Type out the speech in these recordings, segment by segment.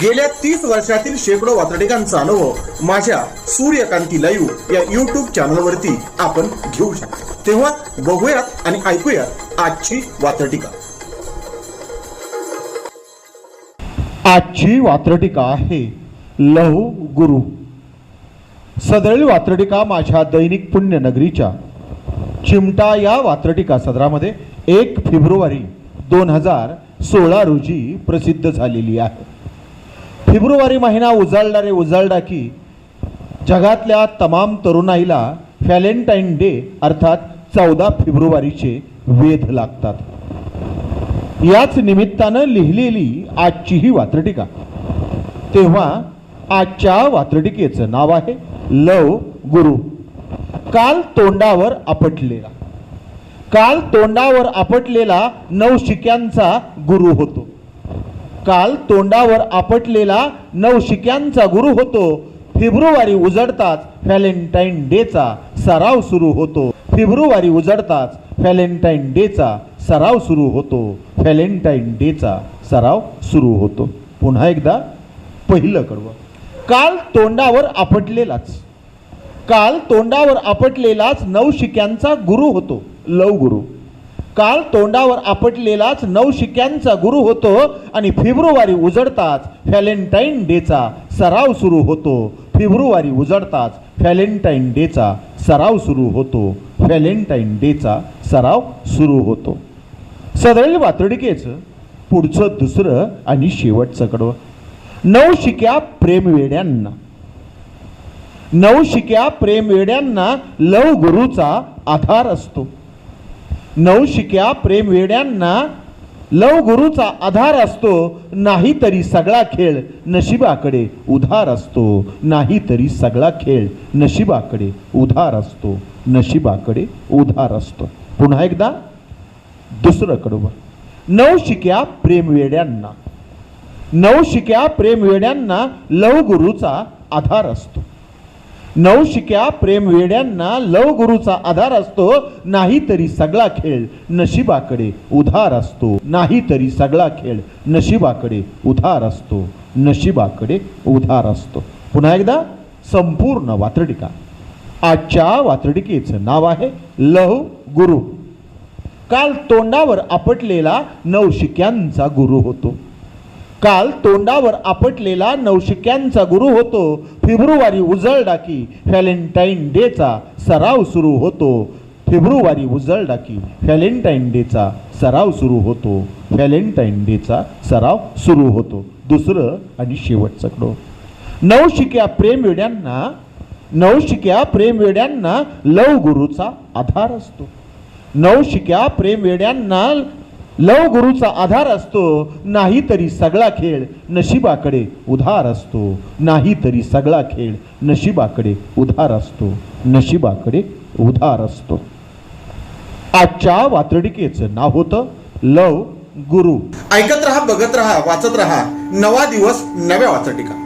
गेल्या तीस वर्षातील शेकडो वातडिकांचा अनुभव माझ्या सूर्यकांती लाईव्ह या युट्यूब चॅनलवरती आपण घेऊ शकतो. तेव्हा बघूयात आणि ऐकूयात आजची वातडिका आजची वात्रटिका आहे लहू गुरु. सदळी वात्रटिका माझ्या दैनिक पुण्यनगरीच्या चिमटा या वात्रटिका सदरामध्ये एक फेब्रुवारी दोन हजार सोळा रोजी प्रसिद्ध झालेली आहे. फेब्रुवारी महिना उजाळणारे उजाळला की जगातल्या तमाम तरुणाईला व्हॅलेंटाईन डे अर्थात चौदा फेब्रुवारीचे वेध लागतात. याच निमित्तानं लिहिलेली आजची ही वात्रटिका. तेव्हा आजच्या वात्रटिकेचं नाव आहे लव गुरु. काल तोंडावर आपटलेला. काल तोंडावर आपटलेला नवशिक्यांचा गुरु होतो. काल तोंडावर आपटलेला नवशिक्यांचा गुरु होतो. फेब्रुवारी उजडताच व्हॅलेंटाईन डेचा सराव सुरू होतो. फेब्रुवारी उजडताच व्हॅलेंटाईन डेचा सराव सुरू होतो. व्हॅलेंटाईन डेचा सराव सुरू होतो. पुन्हा एकदा पहिलं कडवं. काल तोंडावर आपटलेलाच. काल तोंडावर आपटलेलाच नवशिक्यांचा गुरु होतो. लव गुरु काल तोंडावर आपटलेलाच नवशिक्यांचा गुरु होतो आणि फेब्रुवारी उजडताच व्हॅलेंटाईन डेचा सराव सुरू होतो. फेब्रुवारी उजडताच व्हॅलेंटाईन डेचा सराव सुरू होतो. व्हॅलेंटाईन डेचा सराव सुरू होतो. सदळी वातडिकेचं पुढचं दुसरं आणि शेवटचं कडवं. नवशिक्या प्रेमवेड्यांना नवशिक्या प्रेमवेड्यांना लव गुरुचा आधार असतो. नवशिक्या प्रेमवेड्यांना लव गुरुचा आधार असतो नाही तरी सगळा खेळ नशिबाकडे उधार असतो. नाही तरी सगळा खेळ नशिबाकडे उधार असतो. नशिबाकडे उधार असतो. पुन्हा एकदा दुसरं कडवं नवशिक्या प्रेमवेड्यांना नवशिक्या प्रेमवेड्यांना लव गुरुचा आधार असतो. नवशिक्या प्रेमवेड्यांना लव गुरुचा आधार असतो नाही तरी सगळा खेळ नशिबाकडे उधार असतो. नाही तरी सगळा खेळ नशिबाकडे उधार असतो. नशिबाकडे उधार असतो. पुन्हा एकदा संपूर्ण वात्रटिका. आजच्या वात्रटिकेचं नाव आहे लव गुरु. काल तोंडावर आपटलेला नवशिक्यांचा गुरु होतो. काल तोंडावर आपटलेला नवशिक्यांचा गुरु होतो. फेब्रुवारी उजळ डाकी व्हॅलेंटाईन डेचा सराव सुरू होतो. फेब्रुवारी उजळ डाकी व्हॅलेंटाईन डेचा सराव सुरू होतो. व्हॅलेंटाईन डेचा सराव सुरू होतो. दुसरं आणि शेवटचं कडो. नवशिक्या प्रेमवेड्यांना नवशिक्या प्रेमवेड्यांना लव गुरुचा आधार असतो. नवशिक्या प्रेमवेड्यांना लव गुरुचा आधार असतो नाही तरी सगळा खेळ नशिबाकडे उधार असतो. नाही तरी सगळा खेळ नशिबाकडे उधार असतो. नशिबाकडे उधार असतो. आजच्या वात्रडिकेचं नाव होतं लव गुरु. ऐकत राहा बघत राहा वाचत राहा. नवा दिवस नव्या वाचटिका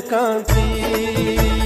कांसी